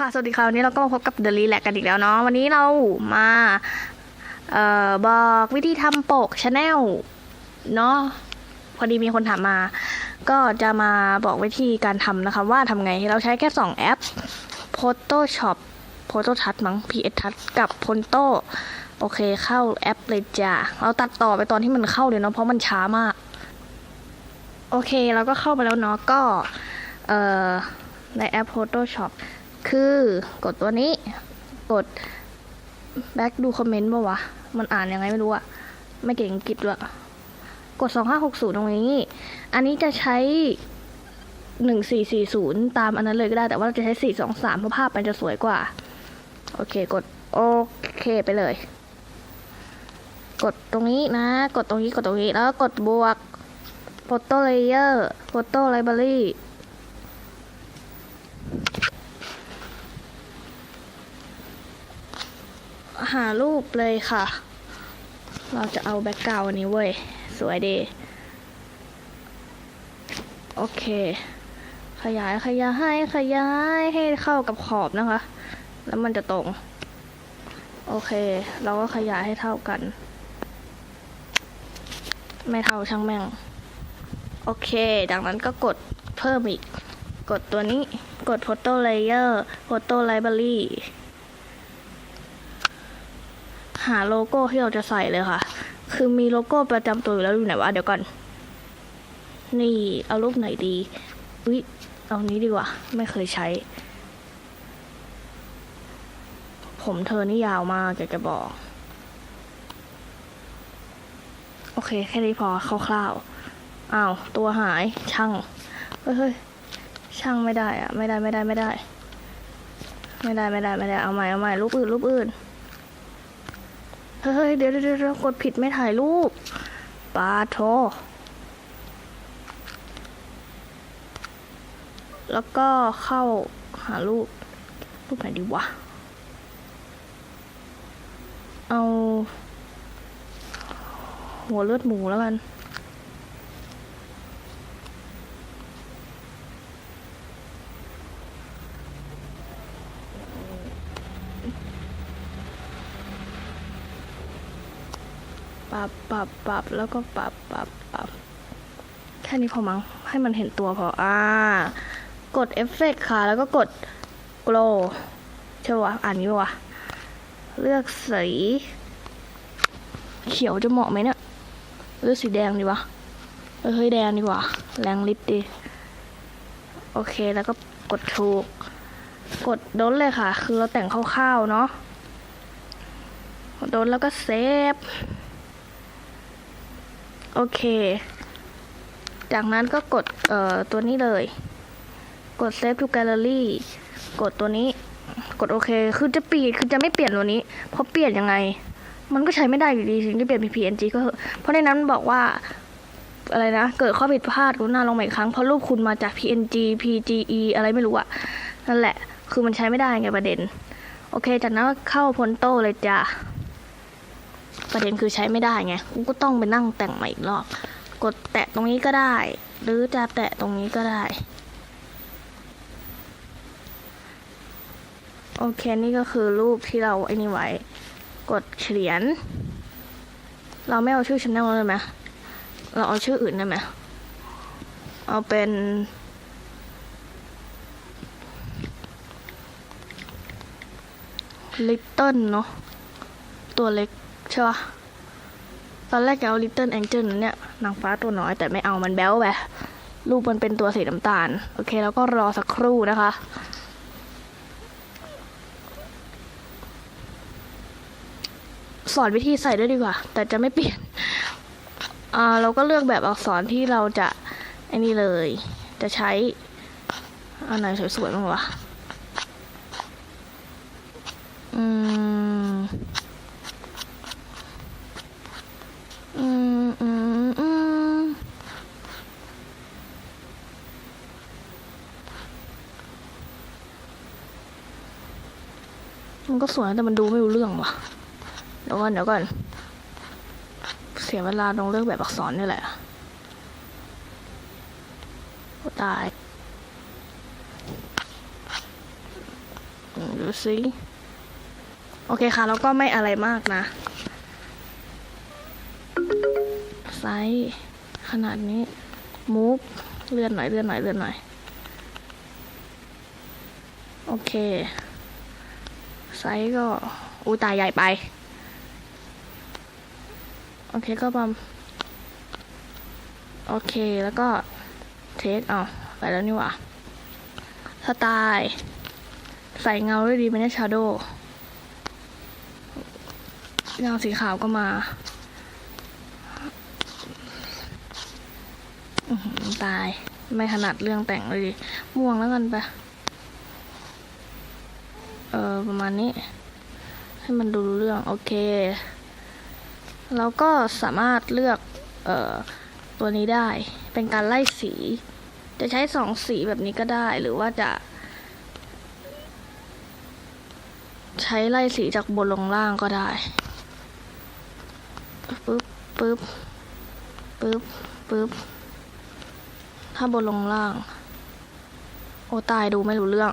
ค่ะ สวัสดีค่ะ วันนี้เราก็มาพบกับ The Relax กันอีกแล้วเนาะ วันนี้เรามาเอ่อบอกวิธีทำปกชาแนลเนาะ พอดีมีคนถามมา ก็จะมาบอกวิธีการทำนะคะ ว่าทำไง เราใช้แค่ 2 แอป Photoshop Photo Touch มั้ง PS Touch กับ Ponto โอเคเข้าแอปเลยจ้ะ เราตัดต่อไปตอนที่มันเข้าเลยเนาะ เพราะมันช้ามาก โอเค เราก็เข้ามาแล้วเนาะ ก็ เอ่อในแอป Photoshop คือกดตัวนี้ กด back ดูคอมเมนต์ป่าวะ มันอ่านยังไงไม่รู้อะไม่เก่งอังกฤษด้วยกด 2560 ตรงนี้ อันนี้จะใช้ 1440 ตามอันนั้นเลยก็ได้ แต่ว่าเราจะใช้ 423 เพราะภาพมันจะสวยกว่า โอเค กด โอเคไปเลย กดตรงนี้นะ กดตรงนี้ กดตรงนี้ แล้วก็กดบวก Photo Layer Photo Library หารูปเลยค่ะ เราจะเอาแบ็กกราวอันนี้เว้ย สวยดี โอเค ขยายขยายให้ขยายให้เข้ากับขอบนะคะ แล้วมันจะตรง โอเค เราก็ขยายให้เท่ากัน ไม่เท่าช่างแม่ง โอเค ดังนั้นก็กดเพิ่มอีก กดตัวนี้ กด Photo Layer Photo Library หาโลโก้ที่เราจะใส่เลยค่ะ คือมีโลโก้ประจำตัวอยู่แล้วอยู่ไหนวะเดี๋ยวก่อน นี่เอารูปไหนดีอุ้ยเอานี้ดีกว่า ไม่เคยใช้ ผมเธอนี่ยาวมากอยากจะบอก โอเค แค่นี้พอคร่าวๆอ้าว ตัวหายช่างเฮ้ยช่างไม่ได้อะไม่ได้ไม่ได้ไม่ได้ ไม่ได้ไม่ได้ไม่ได้เอาใหม่เอาใหม่รูปอื่นรูปอื่น เฮ้ยเดี๋ยวเดี๋ยวเดี๋ยวกดผิดไม่ถ่ายรูปปาโทแล้วก็เข้าหารูป รูปไหนดีวะ เอา หัวเลือดหมูแล้วกัน รับปรับปรับแล้วก็ปรับปรับปรับแค่นี้พอมั้งให้มันเห็นตัวพออ่ากดเอฟเฟกค่ะ แล้วก็กด glow ใช่ปะวะอ่านนี้ปะวะเลือกสีเขียวจะเหมาะไหมเนี่ยเลือกสีแดงดีวะเฮ้ยแดงดีกว่า แรงลิ์ดี โอเคแล้วก็กดถูก กดโดนเลยค่ะ คือเราแต่งคร่าวๆเนาะดโดนแล้วก็เซฟ อเค จากนั้นก็กดเอ่อตัวนี้เลย กด Save to Gallery กดตัวนี้ กดโอเค คือจะปลี่ยนคือจะไม่เปลี่ยนตัวนี้ เพราะเปลี่ยนยังไง มันก็ใช้ไม่ได้อยู่ดีถึงจะเปลี่ยนเป็น PNG ก็เพราะในนั้นมันบอกว่าอะไรนะ เกิดข้อผิดพลาดกรุณาลองใหม่อีกครั้ง เพราะรูปคุณมาจาก PNG PGE อะไรไม่รู้อะนั่นแหละ คือมันใช้ไม่ได้ไงประเด็น โอเค จากนั้นก็เข้าพนโตเลยจ้ะ ประเด็นคือใช้ไม่ได้ไงกูก็ต้องไปนั่งแต่งใหม่อีกรอบ กดแตะตรงนี้ก็ได้ หรือจะแตะตรงนี้ก็ได้ โอเค นี่ก็คือรูปที่เราไอ้นี่ไว้ กดเขียน เราไม่เอาชื่อช anel เลยไหมเราเอาชื่ออื่นได้ไหมเอาเป็น little เนาะตัวเล็ก ใช่ปะตอนแรกจะเอา Little Angel เจิ้ลนี่ยนางฟ้าตัวน้อยแต่ไม่เอามันแบ้วแบบรูปมันเป็นตัวสีน้ำตาล โอเค แล้วก็รอสักครู่นะคะ สอนวิธีใส่ด้วยดีกว่า แต่จะไม่เปลี่ยนอ่าเราก็เลือกแบบอักษรที่เราจะไอ้นี่เลย จะใช้อันไหนสวยๆบ้างวะอืม อืมอืมอืมมันก็สวยแต่มันดูไม่รู้เรื่องว่ะเดี๋ยวก่อนเดี๋ยวก่อน เสียเวลาตรงเลือกแบบอักษรนี่แหละตายดูสิ โอเคค่ะ แล้วก็ไม่อะไรมากนะ ไซส์ขนาดนี้มูฟเลื่อนหน่อยเลื่อนหน่อยเลื่อนหน่อย โอเค ไซส์ก็อูตายใหญ่ไป โอเคก็ประมาณโอเคแล้วก็เทคเอาไปแล้วนี่หว่าสไตล์ใส่เงาด้วยดีไหมเนี่ยชาโดว์เงาสีขาวก็มา อื้อหือ ตาย ไม่ถนัดเรื่องแต่งเลย ม่วงแล้วกันไป เออประมาณนี้ ให้มันดูเรื่อง โอเคแล้วก็สามารถเลือก เอ่อ ตัวนี้ได้ เป็นการไล่สี จะใช้สองสีแบบนี้ก็ได้ หรือว่าจะ ใช้ไล่สีจากบนลงล่างก็ได้ปึ๊บปึ๊บปึ๊บปึ๊บ ถ้าบนลงล่าง โอ้ตายดูไม่รู้เรื่อง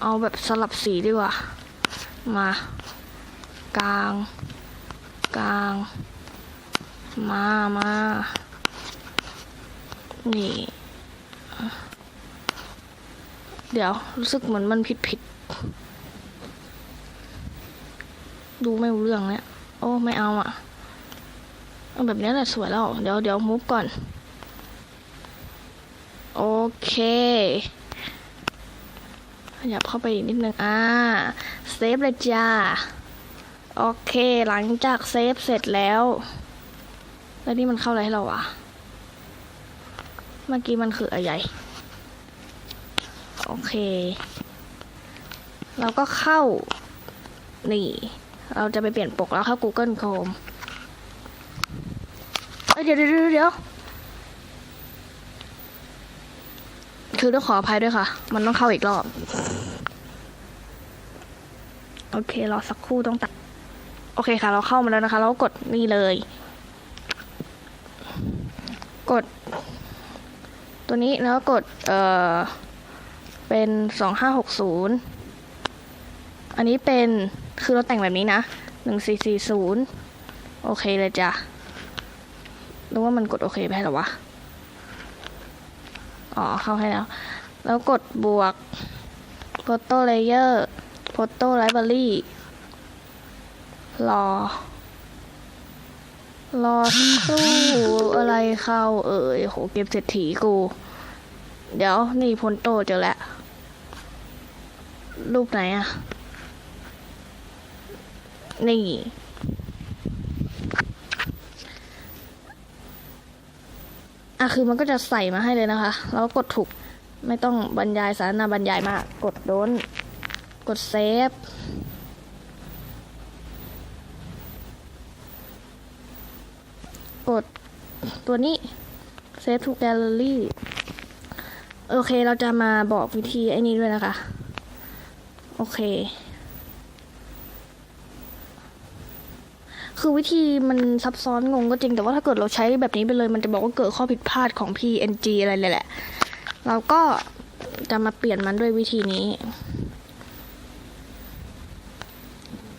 เอาแบบสลับสีดีกว่า มา กลาง กลาง มามานี่ เดี๋ยวรู้สึกเหมือนมันผิดผิด ดูไม่รู้เรื่องเนี่ย โอ้ ไม่เอาอะเอาแบบนี้แหละสวยแล้ว เดี๋ยวเดี๋ยวมูฟก่อน โอเคขยับเข้าไปอีกนิดนึงอ่าเซฟเลยจ้า โอเค หลังจากเซฟเสร็จแล้ว แล้วนี่มันเข้าอะไรให้เราวะ เมื่อกี้มันคืออะไร โอเค เราก็เข้า นี่ เราจะไปเปลี่ยนปกแล้วเข้า Google Chrome เเดี๋ยวเดี๋ยวเดี๋ยวเดี๋ยว คือต้องขออภัยด้วยค่ะ มันต้องเข้าอีกรอบ โอเค รอสักครู่ต้องตัด โอเคค่ะ เราเข้ามาแล้วนะคะ เรากดนี่เลย กด ตัวนี้แล้วกด เอ่อ เป็นสองห้าหกศูนย์อันนี้เป็น คือเราแต่งแบบนี้นะหนึ่งสี่สี่ศูนย์โอเคเลยจ้ะนึกว่ามันกดโอเคไปให้หรอวะ อ๋อ เข้าให้แล้ว แล้วกดบวก Photo Layer Photo Library รอ รอสู้อะไรเข้าเอ่ย โห เก็บเศรษฐีกู เดี๋ยว นี่พลโตเจอแล้ว รูปไหนอะนี่ อะคือมันก็จะใส่มาให้เลยนะคะ แล้วกดถูก ไม่ต้องบรรยายสารนาบรรยายมาก กดโดน กดเซฟ กดตัวนี้ Save to Gallery โอเค เราจะมาบอกวิธีไอ้นี้ด้วยนะคะ โอเค คือวิธีมันซับซ้อนงงก็จริง แต่ว่าถ้าเกิดเราใช้แบบนี้ไปเลย มันจะบอกว่าเกิดข้อผิดพลาดของ PNG อะไรเลยแหละ เราก็จะมาเปลี่ยนมันด้วยวิธีนี้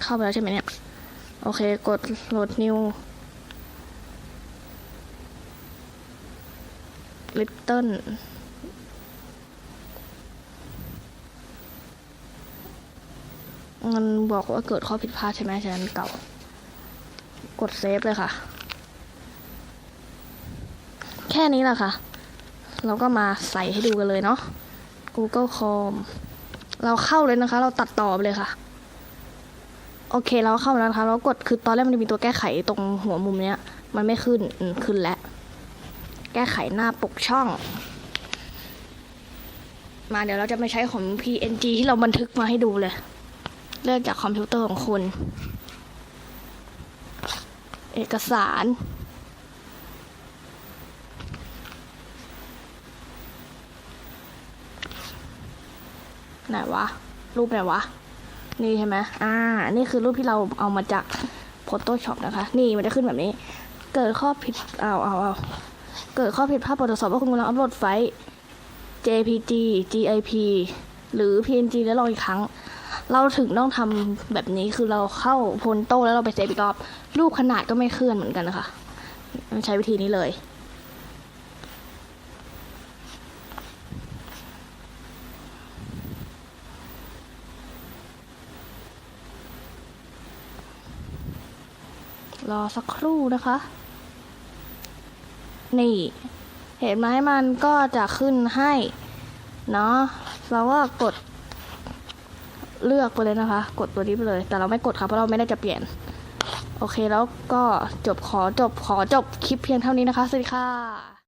เข้าไปแล้วใช่ไหมเนี่ย โอเค กดโหลด new Little มันบอกว่าเกิดข้อผิดพลาดใช่ไหมฉะนั้นเก่า กดเซฟเลยค่ะ แค่นี้แหละค่ะ เราก็มาใส่ให้ดูกันเลยเนาะ Google Chrome เราเข้าเลยนะคะ เราตัดต่อไปเลยค่ะ โอเค เราเข้ามาแล้วนะคะ เรากดคือตอนแรกมันจะมีตัวแก้ไขตรงหัวมุมเนี้ย มันไม่ขึ้นขึ้นแล้ว แก้ไขหน้าปกช่อง มาเดี๋ยวเราจะไม่ใช้ของ PNG ที่เราบันทึกมาให้ดูเลย เลือกจากคอมพิวเตอร์ของคุณ เอกสาร ไหนวะ รูปไหนวะ นี่ใช่ไหมอ่า นี่คือรูปที่เราเอามาจาก Photoshop นะคะ นี่มันจะขึ้นแบบนี้ เกิดข้อผิดเอาเอาเอาเกิดข้อผิดพลาดตรวจสอบว่าคุณกำลังอัปโหลดไฟล์ JPG GIP หรือ PNG แล้วลองอีกครั้ง เราถึงต้องทำแบบนี้คือเราเข้าพลโต้แล้วเราไปเซฟอีกรอบรูปขนาดก็ไม่เคลื่อนเหมือนกันนะคะใช้วิธีนี้เลย รอสักครู่นะคะ นี่ เห็นไหมมันก็จะขึ้นให้ เนาะเราก็กด เลือกไปเลยนะคะ กดตัวนี้ไปเลย แต่เราไม่กดค่ะเพราะเราไม่ได้จะเปลี่ยน โอเคแล้วก็จบขอจบขอจบคลิปเพียงเท่านี้นะคะสวัสดีค่ะ